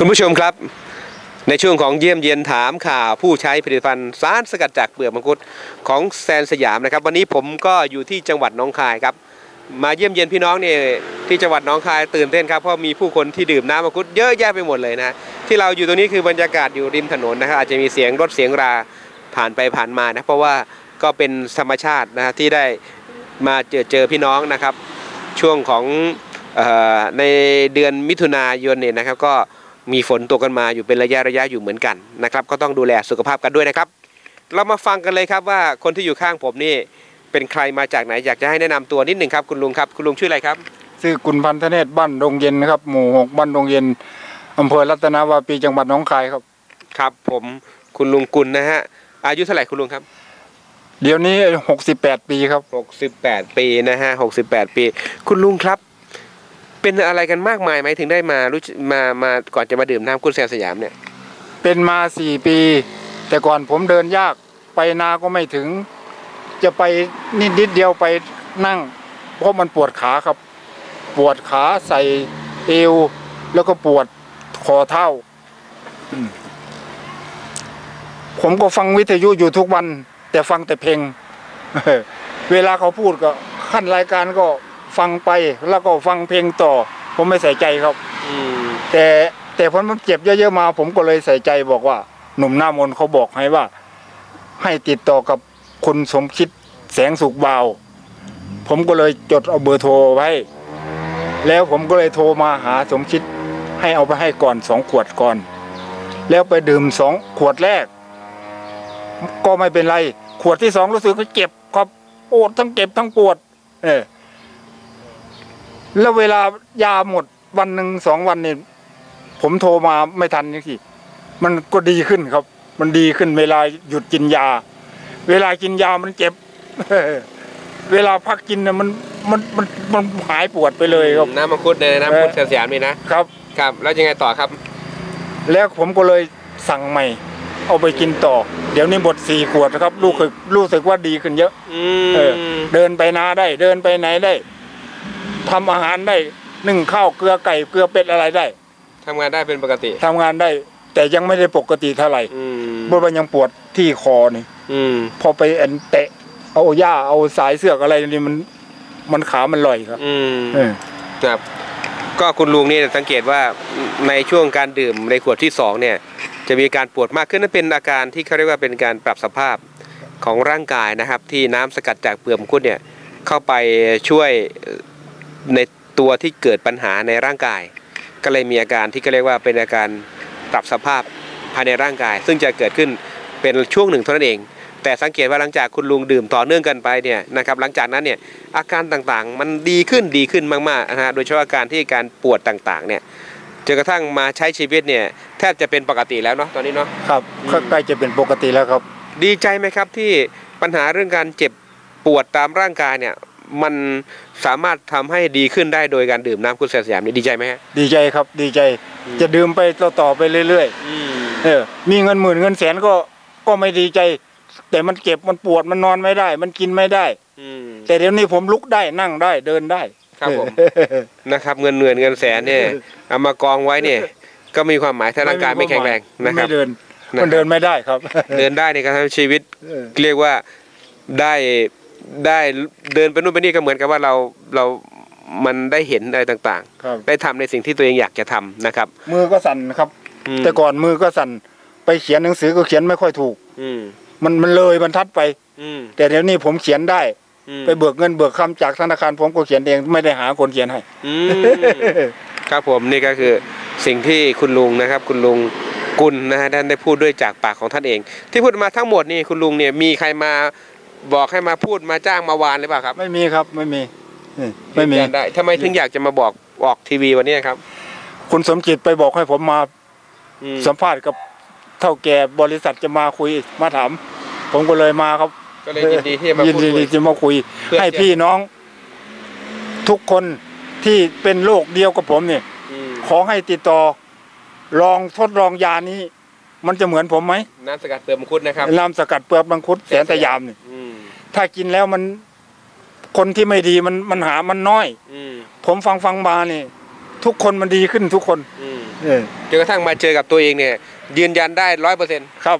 คุณผู้ชมครับ ในช่วงของเยี่ยมเยียนถามข่าวผู้ใช้ผลิตภัณฑ์สารสกัดจากเปลือกมังคุดของแซนสยามนะครับ วันนี้ผมก็อยู่ที่จังหวัดหนองคายครับ มาเยี่ยมเยียนพี่น้องเนี่ยที่จังหวัดหนองคายตื่นเต้นครับเพราะมีผู้คนที่ดื่มน้ำมังคุดเยอะแยะไปหมดเลยนะที่เราอยู่ตรงนี้คือบรรยากาศอยู่ริมถนนนะครับอาจจะมีเสียงรถเสียงราผ่านไปผ่านมานะเพราะว่าก็เป็นธรรมชาตินะที่ได้มาเจอเจอพี่น้องนะครับ ช่วงของออในเดือนมิถุนายนเนี่ยนะครับก็ มีฝนตกกันมาอยู่เป็นระยะระยะอยู่เหมือนกันนะครับ ก็ต้องดูแลสุขภาพกันด้วยนะครับ เรามาฟังกันเลยครับว่าคนที่อยู่ข้างผมนี่เป็นใครมาจากไหนอยากจะให้แนะนำตัวนิดหนึ่งครับคุณลุงครับคุณลุงชื่ออะไรครับชื่อกุลพันธเนศบ้านดงเย็นนะครับ หมู่หกบ้านดงเย็นอำเภอรัตนาวาปีจังหวัดหนองคายครับ ครับผมคุณลุงกุลนะฮะอายุเท่าไหร่คุณลุงครับ เดี๋ยวนี้หกสิบแปดปีครับ 68 ปีนะฮะ68 ปี คุณลุงครับ เป็นอะไรกันมากมายไหมถึงได้มารู้มามาก่อนจะมาดื่มน้ำคุณแซมสยามเนี่ย เป็นมาสี่ปี แต่ก่อนผมเดินยากไปนาก็ไม่ถึง จะไปนิดนิดเดียวไปนั่ง เพราะมันปวดขาครับ ปวดขาใส่เอว แล้วก็ปวดคอเท้าผมก็ฟังวิทยุอยู่ทุกวัน แต่ฟังแต่เพลง เวลาเขาพูดก็ขั้นรายการก็ ฟังไปแล้วก็ฟังเพลงต่อ ผมไม่ใส่ใจครับอืมแต่แต่พอมันเจ็บเยอะๆมา ผมก็เลยใส่ใจบอกว่า หนุ่มหน้ามนต์เขาบอกให้ว่า ให้ติดต่อกับคุณสมคิดแสงสุขบาวผมก็เลยจดเอาเบอร์โทรไว้ แล้วผมก็เลยโทรมาหาสมคิดให้เอาไปให้ก่อนสองขวดก่อน แล้วไปดื่มสองขวดแรก ก็ไม่เป็นไร ขวดที่สองรู้สึกว่าเจ็บครับปวดทั้งเจ็บทั้งปวด เออ แล้วเวลายาหมดวันหนึ่งสองวันเนี่ยผมโทรมาไม่ทันนี่สิมันก็ดีขึ้นครับ มันดีขึ้นเวลาหยุดกินยา เวลากินยามันเจ็บ เวลาพักกินเนี่ยมันมันมันมันหายปวดไปเลยครับน้ำมังคุดในน้ำมังคุดแซมสยามนี่นะครับครับ แล้วยังไงต่อครับ แล้วผมก็เลยสั่งใหม่ เอาไปกินต่อ เดี๋ยวนี้หมดสี่ขวดนะครับรู้สึกรู้สึกว่าดีขึ้นเยอะอืเออมเดินไปนาได้ เดินไปไหนได้ ทำอาหารได้นึ่งข้าวเกลือไก่เกลือเป็ดอะไรได้ทำงานได้เป็นปกติทำงานได้ แต่ยังไม่ได้ปกติเท่าไหร่อืมเพราะมันยังปวดที่คอนี่ อืมพอไปแอนเตะ เอาหญ้าเอาสายเสือกอะไรนี่มันมันขามันลอยครับอืมเออครับก็คุณลุงนี่สังเกตว่าในช่วงการดื่มในขวดที่สองเนี่ย จะมีการปวดมากขึ้นนั่นเป็นอาการที่เขาเรียกว่าเป็นการปรับสภาพของร่างกายนะครับ ที่น้ำสกัดจากเปลือกมังคุดเนี่ยเข้าไปช่วย ในตัวที่เกิดปัญหาในร่างกาย ก็เลยมีอาการที่เขาเรียกว่าเป็นอาการปรับสภาพภายในร่างกาย ซึ่งจะเกิดขึ้นเป็นช่วงหนึ่งเท่านั้นเอง แต่สังเกตว่าหลังจากคุณลุงดื่มต่อเนื่องกันไปเนี่ยนะครับหลังจากนั้นเนี่ยอาการต่างๆ มันดีขึ้นดีขึ้นมากๆนะฮะโดยเฉพาะอาการที่การปวดต่างๆเนี่ยจนกระทั่งมาใช้ชีวิตเนี่ยแทบจะเป็นปกติแล้วเนาะตอนนี้เนาะครับอืมใกล้จะเป็นปกติแล้วครับ ดีใจไหมครับที่ปัญหาเรื่องการเจ็บปวดตามร่างกายเนี่ย มันสามารถทำให้ดีขึ้นได้โดยการดื่มน้ำคุณแสนสยามนี่ดีใจไหมฮะดีใจครับดีใจอืมจะดื่มไปต่อๆไปเรื่อยๆเออมีเงินหมื่นเงินแสนก็ก็ไม่ดีใจ แต่มันเก็บมันปวดมันนอนไม่ได้ มันกินไม่ได้อืมแต่เดี๋ยวนี้ผมลุกได้นั่งได้เดินได้ ครับผมนะครับ เงินเงินเงินแสนเนี่ยเอามากองไว้เนี่ย ก็มีความหมายถ้าร่างกายไม่แข็งแรงนะครับไม่เดินนะครับมันเดินไม่ได้ครับ เดินได้ในการทำชีวิตเออเรียกว่าได้ ได้เดินไปนู่นไปนี่ก็เหมือนกับว่าเราเรามันได้เห็นอะไรต่างครับๆ ได้ทำในสิ่งที่ตัวเองอยากจะทำนะครับ มือก็สั่นครับ อืม แต่ก่อนมือก็สั่นไปเขียนหนังสือก็เขียนไม่ค่อยถูก อืมมันมันเลยบรรทัดไป อืมแต่เดี๋ยวนี้ผมเขียนได้ อืมไปเบิกเงินเบิกคำจากธนาคารผมก็เขียนเองไม่ได้หาคนเขียนให้ อืม ครับผมนี่ก็คือสิ่งที่คุณลุงนะครับ คุณลุงกุลนะฮะท่านได้พูดด้วยจากปากของท่านเอง ที่พูดมาทั้งหมดนี่คุณลุงเนี่ยมีใครมา บอกให้มาพูดมาจ้างมาวานหรือเปล่าครับไม่มีครับไม่มีนี่ไม่มียืนยันได้ทำไมถึงอยากจะมาบอกออกทีวีวันนี้ครับ คุณสมจิตไปบอกให้ผมมาอืมสัมภาษณ์กับเท่าแก่บริษัทจะมาคุยมาถามผมก็เลยมาครับ ก็เลยยินดีที่จะมายินพูดดีคุยที่มาคุยเพื่อให้จะพี่น้อง ทุกคนที่เป็นโรคเดียวกับผมเนี่ยอืมขอให้ติดต่อ ลองทดลองยานี้ มันจะเหมือนผมไหมน้ำสกัดเปลือกมังคุดนะครับน้ำสกัดเปลือกมังคุดแสนสยามเนี่ยอืม ถ้ากินแล้วมันคนที่ไม่ดีมันมันหามันน้อยอืมผมฟังฟังมาเนี่ยทุกคนมันดีขึ้นทุกคนอืมเออจนกระทั่งมาเจอกับตัวเองเนี่ย ยืนยันได้ร้อยเปอร์เซ็นต์ครับ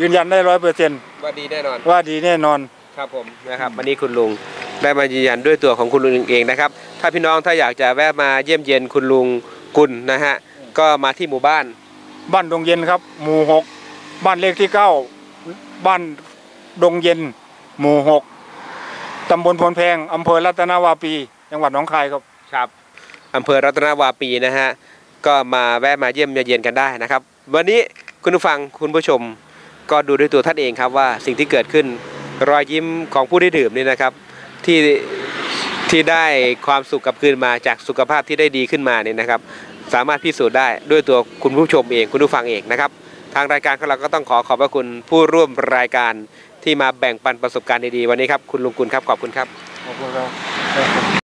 ยืนยันได้ร้อยเปอร์เซ็นต์ว่าดีแน่นอน ว่าดีแน่นอนครับผมนะครับวันนี้คุณลุงได้มายืนยันด้วยตัวของคุณลุงเองนะครับ ถ้าพี่น้องถ้าอยากจะแวะมาเยี่ยมเยียนคุณลุงกุลนะฮะก็มาที่หมู่บ้าน บ้านดงเย็นครับ หมู่หกบ้านเลขที่เก้าบ้านดงเย็น หมู่หกตำบลพลแพงอำเภอรัตนาวาปี จังหวัดหนองคายครับ ครับอำเภอรัตนวาปีนะฮะ ก็มาแวะมาเยี่ยมเยียนกันได้นะครับ วันนี้คุณผู้ฟังคุณผู้ชมก็ดูด้วยตัวท่านเองครับว่าสิ่งที่เกิดขึ้นรอยยิ้มของผู้ที่ดื่มนี่นะครับ ที่ที่ได้ความสุขกลับคืนมาจากสุขภาพที่ได้ดีขึ้นมาเนี่ยนะครับ สามารถพิสูจน์ได้ด้วยตัวคุณผู้ชมเองคุณผู้ฟังเองนะครับ ทางรายการของเราก็ต้องขอขอบพระคุณผู้ร่วมรายการ ที่มาแบ่งปันประสบการณ์ดีๆวันนี้ครับคุณลุงกุลครับขอบคุณครับขอบคุณครับ